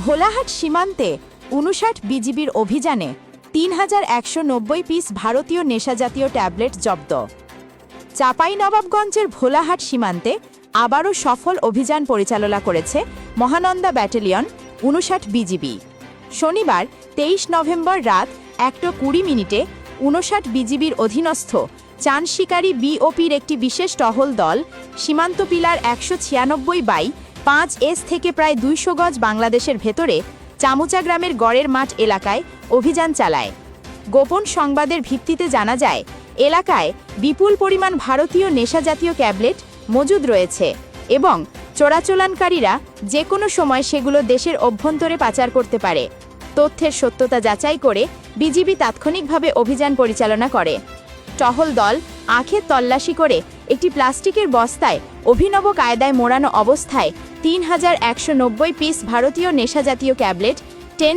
ভোলাহাট সীমান্তে উনষাট বিজিবির অভিযানে তিন হাজার একশো নব্বই পিস ভারতীয় নেশাজাতীয় ট্যাবলেট জব্দ। চাঁপাইনবাবগঞ্জের ভোলাহাট সীমান্তে আবারও সফল অভিযান পরিচালনা করেছে মহানন্দা ব্যাটালিয়ন উনষাট বিজিবি। শনিবার তেইশ নভেম্বর রাত একটা কুড়ি মিনিটে উনষাট বিজিবির অধীনস্থ চান শিকারী বিওপির একটি বিশেষ টহল দল সীমান্ত পিলার একশো ছিয়ানব্বই বাই পাঁচ এস থেকে প্রায় দুইশো গজ বাংলাদেশের ভেতরে চামুচা গ্রামের গড়ের মাঠ এলাকায় অভিযান চালায়। গোপন সংবাদের ভিত্তিতে জানা যায়, এলাকায় বিপুল পরিমাণ ভারতীয় নেশাজাতীয় ট্যাবলেট মজুদ রয়েছে এবং চোরাচালানকারীরা যে কোনো সময় সেগুলো দেশের অভ্যন্তরে পাচার করতে পারে। তথ্যের সত্যতা যাচাই করে বিজিবি তাৎক্ষণিকভাবে অভিযান পরিচালনা করে। টহল দল আখের তল্লাশি করে একটি প্লাস্টিকের বস্তায় অভিনব কায়দায় মোড়ানো অবস্থায় তিন হাজার একশো নব্বই পিস ভারতীয় নেশাজাতীয় ট্যাবলেট, টেন